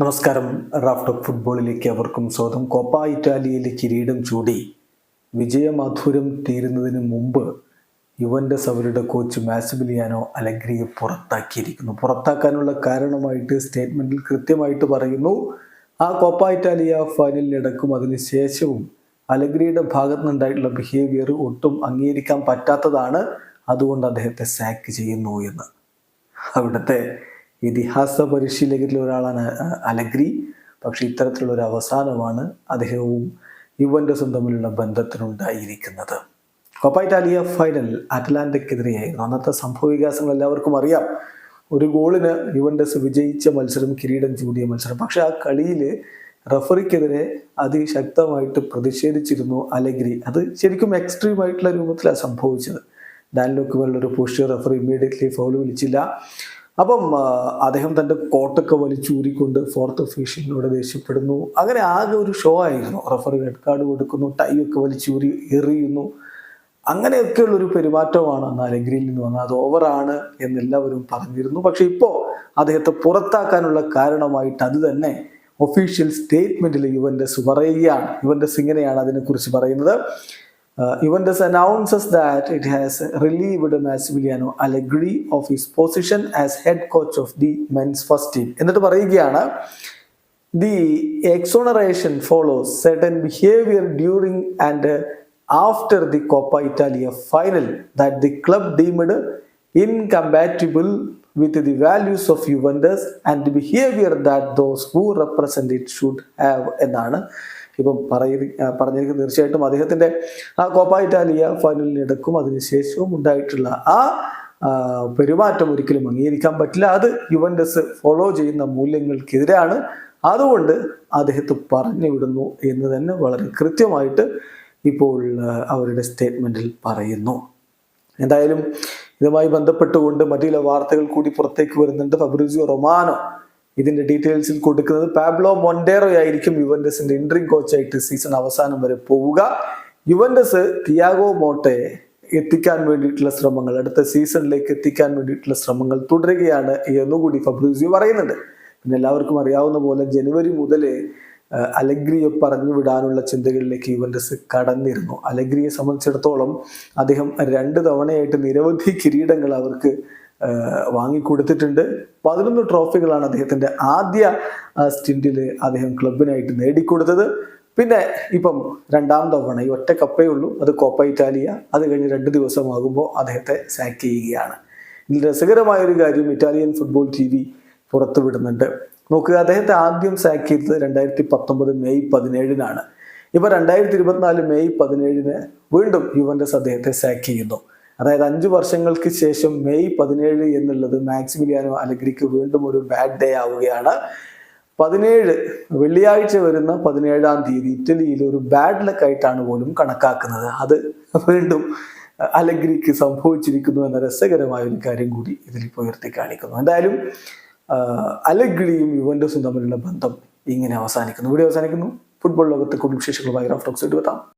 നമസ്കാരം. റാഫ്റ്റ് ഫുട്ബോളിലേക്ക് അവർക്കും സ്വാഗതം. കോപ്പ ഇറ്റാലിയയിലെ കിരീടം ചൂടി. വിജയമാധുരം തീരുന്നതിന് മുമ്പ് യുവന്റെ അവരുടെ കോച്ച് മാസിബിലിയാനോ അലഗ്രിയെ പുറത്താക്കിയിരിക്കുന്നു. പുറത്താക്കാനുള്ള കാരണമായിട്ട് സ്റ്റേറ്റ്മെന്റിൽ കൃത്യമായിട്ട് പറയുന്നു ആ കോപ്പ ഇറ്റാലിയ ഫൈനലിനിടക്കും അതിനുശേഷവും അലഗ്രിയുടെ ഭാഗത്തു നിന്നുണ്ടായിട്ടുള്ള ബിഹേവിയർ ഒട്ടും അംഗീകരിക്കാൻ പറ്റാത്തതാണ്. അതുകൊണ്ട് അദ്ദേഹത്തെ സാക്ക് ചെയ്യുന്നു എന്ന്. അവിടുത്തെ ഇതിഹാസ പരിശീലകരിൽ ഒരാളാണ് അലഗ്രി. പക്ഷെ ഇത്തരത്തിലുള്ള ഒരു അവസാനമാണ് അദ്ദേഹവും യുവന്റെസും തമ്മിലുള്ള ബന്ധത്തിനുണ്ടായിരിക്കുന്നത്. കോപ്പ ഇറ്റാലിയ ഫൈനൽ അറ്റ്ലാന്റിക്കെതിരെയായിരുന്നു. അന്നത്തെ സംഭവ വികാസങ്ങൾ എല്ലാവർക്കും അറിയാം. ഒരു ഗോളിന് യുവൻഡസ് വിജയിച്ച മത്സരം കിരീടം ചൂടിയ മത്സരം. പക്ഷെ ആ കളിയിൽ റഫറിക്കെതിരെ അതിശക്തമായിട്ട് പ്രതിഷേധിച്ചിരുന്നു അലഗ്രി. അത് ശരിക്കും എക്സ്ട്രീം ആയിട്ടുള്ള രൂപത്തിലാണ് സംഭവിച്ചത്. ഡാൻലോക്ക് ഒരു പുഷ് റഫറി ഇമ്മീഡിയറ്റ്ലി ഫൗൾ വിളിച്ചില്ല. അപ്പം അദ്ദേഹം തന്റെ കോട്ടൊക്കെ വലിച്ചൂരിക്കൊണ്ട് ഫോർത്ത് ഒഫീഷ്യലിനോട് ദേഷ്യപ്പെടുന്നു. അങ്ങനെ ആകെ ഒരു ഷോ ആയിരുന്നു. റഫറി റെഡ് കാർഡ് കൊടുക്കുന്നു ടൈ ഒക്കെ വലിച്ചൂരി എറിയുന്നു. അങ്ങനെയൊക്കെയുള്ളൊരു പെരുമാറ്റമാണ് അന്ന് അലഗ്രിയിൽ നിന്ന് വന്നത്. അത് ഓവറാണ് എന്നെല്ലാവരും പറഞ്ഞിരുന്നു. പക്ഷേ ഇപ്പോൾ അദ്ദേഹത്തെ പുറത്താക്കാനുള്ള കാരണമായിട്ട് അത് തന്നെ ഒഫീഷ്യൽ സ്റ്റേറ്റ്മെന്റിൽ യുവന്റെ പറയുകയാണ് യുവന്റെ സിങ്ങനെയാണ് അതിനെക്കുറിച്ച് പറയുന്നത്. Juventus announces that it has relieved Massimiliano Allegri of his position as head coach of the men's first team. എന്നിട്ട് പറയുകയാണ് follows certain behavior during and uh, after the Coppa Italia final that the club deemed incompatible with the values of Juventus and the behavior that those who represent it should have എന്നാണ് ഇപ്പം പറയ പറഞ്ഞിരിക്കുന്നത് തീർച്ചയായിട്ടും അദ്ദേഹത്തിന്റെ ആ Coppa Italia ഫൈനലിനടക്കും അതിനുശേഷവും ഉണ്ടായിട്ടുള്ള ആ പെരുമാറ്റം ഒരിക്കലും അംഗീകരിക്കാൻ പറ്റില്ല. അത് യുവൻഡസ് ഫോളോ ചെയ്യുന്ന മൂല്യങ്ങൾക്കെതിരാണ് അതുകൊണ്ട് അദ്ദേഹത്തെ പറഞ്ഞു വിടുന്നു എന്ന് തന്നെ വളരെ കൃത്യമായിട്ട് ഇപ്പോൾ അവരുടെ സ്റ്റേറ്റ്മെന്റിൽ പറയുന്നു. എന്തായാലും ഇതുമായി ബന്ധപ്പെട്ടുകൊണ്ട് മറ്റു ചില വാർത്തകൾ കൂടി പുറത്തേക്ക് വരുന്നുണ്ട്. ഫബ്രിസിയോ റൊമാനോ ഇതിന്റെ ഡീറ്റെയിൽസിൽ കൊടുക്കുന്നത് പാബ്ലോ മൊണ്ടേറോ ആയിരിക്കും യുവൻഡസിന്റെ ഇൻട്രിങ് കോച്ചായിട്ട് സീസൺ അവസാനം വരെ പോവുക. യുവൻഡസ് തിയാഗോ മോട്ടയെ എത്തിക്കാൻ വേണ്ടിയിട്ടുള്ള ശ്രമങ്ങൾ അടുത്ത സീസണിലേക്ക് എത്തിക്കാൻ വേണ്ടിയിട്ടുള്ള ശ്രമങ്ങൾ തുടരുകയാണ് എന്നുകൂടി ഫബ്രൂസിയോ പറയുന്നുണ്ട്. പിന്നെ എല്ലാവർക്കും അറിയാവുന്ന പോലെ ജനുവരി മുതൽ അലഗ്രിയെ പറഞ്ഞു വിടാനുള്ള ചിന്തകളിലേക്ക് യുവൻഡസ് കടന്നിരുന്നു. അലഗ്രിയെ സംബന്ധിച്ചിടത്തോളം അദ്ദേഹം രണ്ട് തവണയായിട്ട് നിരവധി കിരീടങ്ങൾ അവർക്ക് വാങ്ങിക്കൊടുത്തിട്ടുണ്ട്. പതിനൊന്ന് ട്രോഫികളാണ് അദ്ദേഹത്തിന്റെ ആദ്യ സ്റ്റിന്റിൽ അദ്ദേഹം ക്ലബിനായിട്ട് നേടിക്കൊടുത്തത്. പിന്നെ ഇപ്പം രണ്ടാം തവണ ഈ ഒറ്റ കപ്പേ ഉള്ളൂ. അത് കോപ്പ ഇറ്റാലിയ. അത് കഴിഞ്ഞ് രണ്ട് ദിവസമാകുമ്പോൾ അദ്ദേഹത്തെ സാക്ക് ചെയ്യുകയാണ്. ഇതിൽ രസകരമായ ഒരു കാര്യം ഇറ്റാലിയൻ ഫുട്ബോൾ ടി വി പുറത്തുവിടുന്നുണ്ട്. നോക്കുക അദ്ദേഹത്തെ ആദ്യം സാക്ക് ചെയ്തത് രണ്ടായിരത്തി പത്തൊമ്പത് മെയ് പതിനേഴിനാണ്. ഇപ്പൊ രണ്ടായിരത്തി ഇരുപത്തിനാല് മെയ് പതിനേഴിന് വീണ്ടും യുവന്റെ അദ്ദേഹത്തെ സാക്ക് ചെയ്യുന്നു. അതായത് അഞ്ചു വർഷങ്ങൾക്ക് ശേഷം മെയ് പതിനേഴ് എന്നുള്ളത് മാക്സിമിലിയാനോ അലഗ്രിക്ക് വീണ്ടും ഒരു ബാഡ് ഡേ ആവുകയാണ്. പതിനേഴ് വെള്ളിയാഴ്ച വരുന്ന പതിനേഴാം തീയതി ഇറ്റലിയിൽ ഒരു ബാഡ് ലക്ക് ആയിട്ടാണ് പോലും കണക്കാക്കുന്നത്. അത് വീണ്ടും അലഗ്രിക്ക് സംഭവിച്ചിരിക്കുന്നു എന്ന രസകരമായ ഒരു കാര്യം കൂടി ഇതിൽ ഉയർത്തി കാണിക്കുന്നു. എന്തായാലും അലഗ്രിയും യുവൻഡസും തമ്മിലുള്ള ബന്ധം ഇങ്ങനെ അവസാനിക്കുന്നു. ഇവിടെ അവസാനിക്കുന്നു. ഫുട്ബോൾ ലോകത്തെ കൂടുതൽ വിശേഷങ്ങളുമായി റഫ് ടോക്സ് എടുത്താം